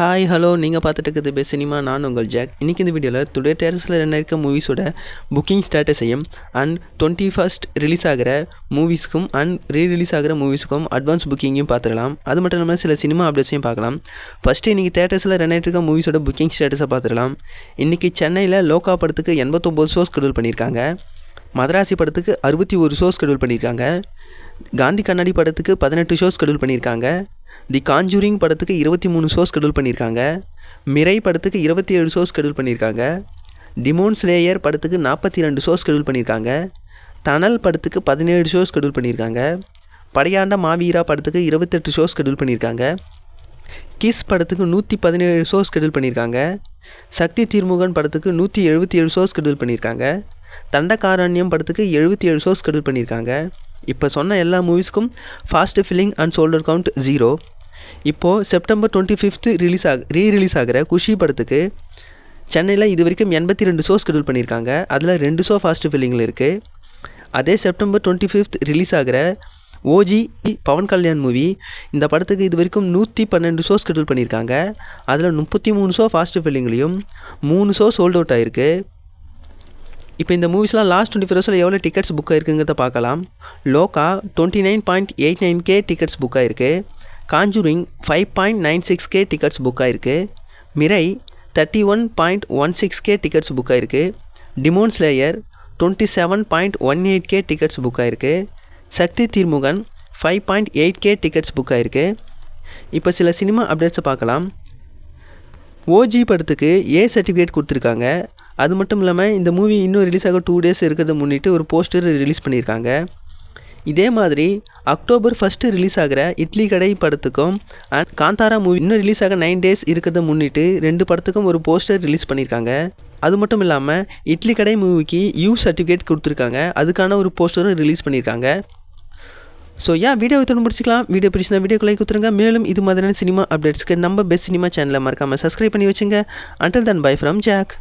Hi hello நீங்கள் பார்த்துட்டு இருக்கிறது பெஸ்ட் சினிமா நான் உங்கள் ஜாக் இன்றைக்கி இந்த வீடியோவில் டுடே டேரஸில் ரெண்டு இருக்க மூவிஸோட புக்கிங் ஸ்டேட்டஸையும் அண்ட் டுவெண்ட்டி ஃபஸ்ட் ரிலீஸ் ஆகிற மூவிஸ்க்கும் அண்ட் ரீ ரிலீஸ் ஆகிற மூவிஸ்க்கும் அட்வான்ஸ் புக்கிங்கையும் பார்த்துடலாம். அது மட்டும் இல்லாமல் சில சினிமா அப்டேட்ஸையும் பார்க்கலாம். ஃபஸ்ட்டு இன்றைக்கி தேட்டர்ஸில் ரெண்டு இருக்க மூவிஸோட புக்கிங் ஸ்டேட்டஸை பார்த்துடலாம். இன்றைக்கி சென்னையில் லோக்கா படத்துக்கு எண்பத்தொம்போது ஷோஸ் ஷெடியூல் பண்ணியிருக்காங்க மதராசி படத்துக்கு அறுபத்தி ஒரு ஷோஸ் ஷெடியூல் பண்ணியிருக்காங்க காந்தி கண்ணாடி படத்துக்கு பதினெட்டு ஷோஸ் ஷெடியூல் பண்ணியிருக்காங்க தி காஞ்சூரிங் படத்துக்கு இருபத்தி மூணு ஷோஸ் ஷெடியூல் பண்ணியிருக்காங்க. மிரை படத்துக்கு இருபத்தி ஏழு ஷோஸ் ஷெடியூல் பண்ணியிருக்காங்க. டிமோன் ஸ்லேயர் படத்துக்கு நாற்பத்தி ரெண்டு ஷோஸ் ஷெடியூல் பண்ணியிருக்காங்க. தனல் படத்துக்கு பதினேழு ஷோஸ் ஷெடியூல் பண்ணியிருக்காங்க. படையாண்ட மாவீரா படத்துக்கு இருபத்தெட்டு ஷோஸ் ஷெடியூல் பண்ணியிருக்காங்க. கிஸ் படத்துக்கு நூற்றி பதினேழு ஷோஸ் ஷெடியூல் பண்ணியிருக்காங்க. சக்தி தீர்முகன் படத்துக்கு நூற்றி எழுபத்தி ஏழு ஷோஸ் ஷெடியூல் பண்ணியிருக்காங்க. தண்டகாரண்யம் படத்துக்கு எழுபத்தி ஏழு ஷோஸ் ஷெடியூல் பண்ணியிருக்காங்க. இப்போ சொன்ன எல்லா மூவிஸ்க்கும் ஃபாஸ்ட் ஃபில்லிங் அண்ட் ஷோல்டர் கவுண்ட் ஜீரோ இப்போது செப்டம்பர் டுவெண்ட்டி ஃபிஃப்த்து ரிலீஸ் ஆக ரீ ரிலீஸ் ஆகிற குஷி படத்துக்கு சென்னையில் இது வரைக்கும் எண்பத்தி ரெண்டு ஷோஸ் ஸ்கெடியூல் பண்ணியிருக்காங்க. அதில் ரெண்டு ஷோ ஃபாஸ்ட் ஃபில்லிங்கில் இருக்குது அதே செப்டம்பர் டுவெண்ட்டி ஃபிஃப்த் ரிலீஸ் ஆகிற ஓஜி பவன் கல்யாண் மூவி இந்த படத்துக்கு இது வரைக்கும் நூற்றி பன்னெண்டு ஷோஸ் ஸ்கெடியூல் பண்ணியிருக்காங்க. அதில் முப்பத்தி மூணு ஷோ ஃபாஸ்ட் ஃபில்லிங்லேயும் மூணு ஷோ சோல்ட் அவுட் ஆயிருக்கு. இப்போ இந்த மூவிஸ்லாம் லாஸ்ட் டுவெண்ட்டி ஃபோர் ஹவர்ஸில் எவ்வளோ டிக்கெட்ஸ் புக் ஆயிருக்குங்கிறத பார்க்கலாம். Lokah twenty nine point eight nine K tickets book ஆயிருக்கு. Conjuring five point nine six K tickets book ஆயிருக்கு. Mirai thirty one point one six K tickets book ஆயிருக்கு. Demon slayer twenty seven point one eight K tickets book ஆயிருக்கு. Shakti Thirumagan five point eight K tickets book ஆயிருக்கு. இப்போ சில cinema அப்டேட்ஸை பார்க்கலாம். OG படத்துக்கு A certificate கொடுத்துருக்காங்க. அது மட்டும் இல்லாமல் இந்த மூவி இன்னும் ரிலீஸ் ஆக டூ டேஸ் இருக்கிறத முன்னிட்டு ஒரு போஸ்டர் ரிலீஸ் பண்ணியிருக்காங்க. இதே மாதிரி அக்டோபர் ஃபஸ்ட்டு ரிலீஸ் ஆகிற இட்லி கடை படத்துக்கும் அண்ட் காந்தாரா மூவி இன்னும் ரிலீஸ் ஆக நைன் டேஸ் இருக்கிறத முன்னிட்டு ரெண்டு படத்துக்கும் ஒரு போஸ்டர் ரிலீஸ் பண்ணியிருக்காங்க. அது மட்டும் இல்லாமல் இட்லி கடை மூவிக்கு யூ சர்டிஃபிகேட் கொடுத்துருக்காங்க. அதுக்கான ஒரு போஸ்டரும் ரிலீஸ் பண்ணியிருக்காங்க. ஸோ ஏன் வீடியோ எடுத்து முடிச்சிக்கலாம். வீடியோ பிடிச்சிருந்தா வீடியோ லைக் கொடுத்துருங்க. மேலும் இது மாதிரியான சினிமா அப்டேட்ஸ்க்கு நம்ம பெஸ்ட் சினிமா சேனலை மறக்காமல் சப்ஸ்கிரைப் பண்ணி வச்சுங்க. Until then bye from Jack